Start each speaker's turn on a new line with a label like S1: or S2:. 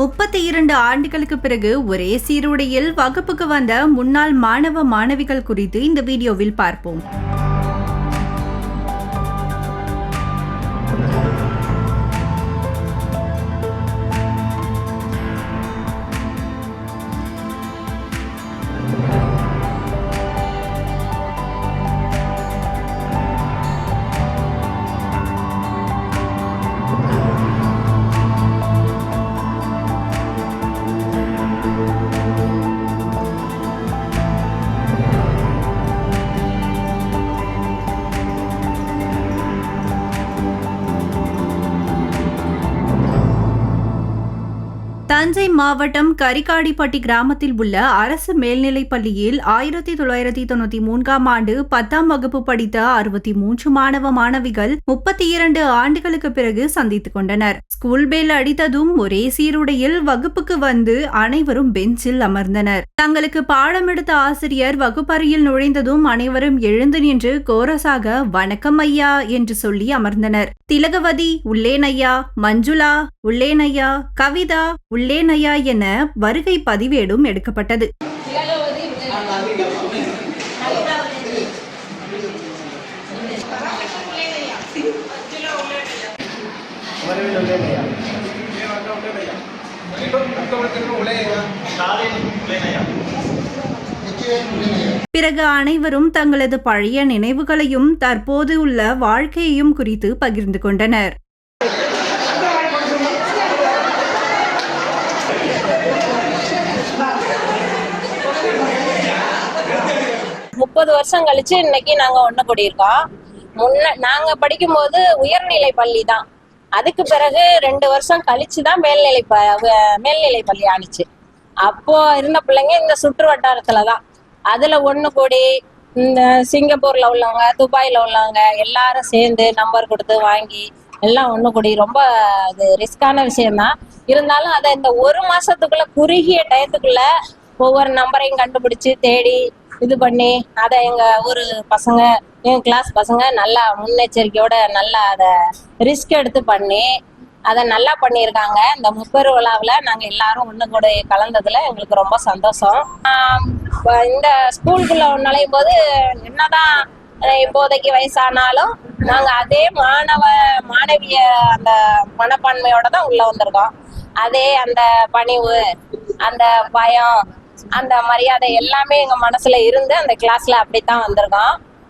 S1: முப்பத்தி இரண்டு ஆண்டுகளுக்கு பிறகு ஒரே சீருடையில் வகுப்புக்கு வந்த முன்னாள் மாணவ மாணவிகள் குறித்து இந்த வீடியோவில் பார்ப்போம். தஞ்சை மாவட்டம் கரிகாடிப்பட்டி கிராமத்தில் உள்ள அரசு மேல்நிலைப் பள்ளியில் ஆயிரத்தி தொள்ளாயிரத்தி தொண்ணூத்தி மூன்றாம் ஆண்டு பத்தாம் வகுப்பு படித்த அறுபத்தி மூன்று மாணவ மாணவிகள் முப்பத்தி இரண்டு ஆண்டுகளுக்கு பிறகு சந்தித்துக் கொண்டனர். ஸ்கூல் பெல் அடித்ததும் ஒரே சீருடையில் வகுப்புக்கு வந்து அனைவரும் பெஞ்சில் அமர்ந்தனர். தங்களுக்கு பாடம் எடுத்த ஆசிரியர் வகுப்பறையில் நுழைந்ததும் அனைவரும் எழுந்து நின்று கோரஸாக வணக்கம் ஐயா என்று சொல்லி அமர்ந்தனர். திலகவதி உள்ளேனையா மஞ்சுளா உள்ளேனையா கவிதா உள்ளேனையா என வருகை பதிவேடும் எடுக்கப்பட்டது. பிறகு அனைவரும் தங்களது பழைய நினைவுகளையும் தற்போது உள்ள வாழ்க்கையையும் குறித்து பகிர்ந்து கொண்டனர்.
S2: முப்பது வருஷம் கழிச்சு இன்னைக்கு நாங்க ஒண்ணு கூடியிருக்கோம். முன்ன நாங்க படிக்கும்போது உயர்நிலை பள்ளி தான். அதுக்கு பிறகு ரெண்டு வருஷம் கழிச்சு தான் மேல்நிலை ப மேல்நிலை பள்ளி ஆணுச்சு அப்போ இருந்த பிள்ளைங்க இந்த சுற்று வட்டாரத்துல தான். அதுல ஒண்ணு கூடி இந்த சிங்கப்பூர்ல உள்ளவங்க துபாயில உள்ளவங்க எல்லாரும் சேர்ந்து நம்பர் கொடுத்து வாங்கி எல்லாம் ஒண்ணு கூடி ரொம்ப அது ரிஸ்கான விஷயம்தான் இருந்தாலும் அதை இந்த ஒரு மாசத்துக்குள்ள குறுகிய டயத்துக்குள்ள ஒவ்வொரு நம்பரையும் கண்டுபிடிச்சு தேடி இது பண்ணி அதை எங்க ஊர் பசங்க எங்க கிளாஸ் பசங்க நல்லா முன்னெச்சரிக்கையோட நல்லா அதை ரிஸ்க் எடுத்து பண்ணி அதை நல்லா பண்ணியிருக்காங்க. இந்த முப்பெரு விழாவில் நாங்கள் எல்லாரும் ஒன்று கூட கலந்ததுல எங்களுக்கு ரொம்ப சந்தோஷம். இந்த ஸ்கூலுக்குள்ள நுழையும் போது என்னதான் இப்போதைக்கு வயசானாலும் நாங்கள் அதே மாணவ மாணவிய அந்த மனப்பான்மையோட தான் உள்ள வந்திருக்கோம். அதே அந்த பணிவு அந்த பயம் அந்த மரியாதை எல்லாமே எங்க மனசுல இருந்து அந்த கிளாஸ்ல அப்படித்தான் வந்திருக்கோம்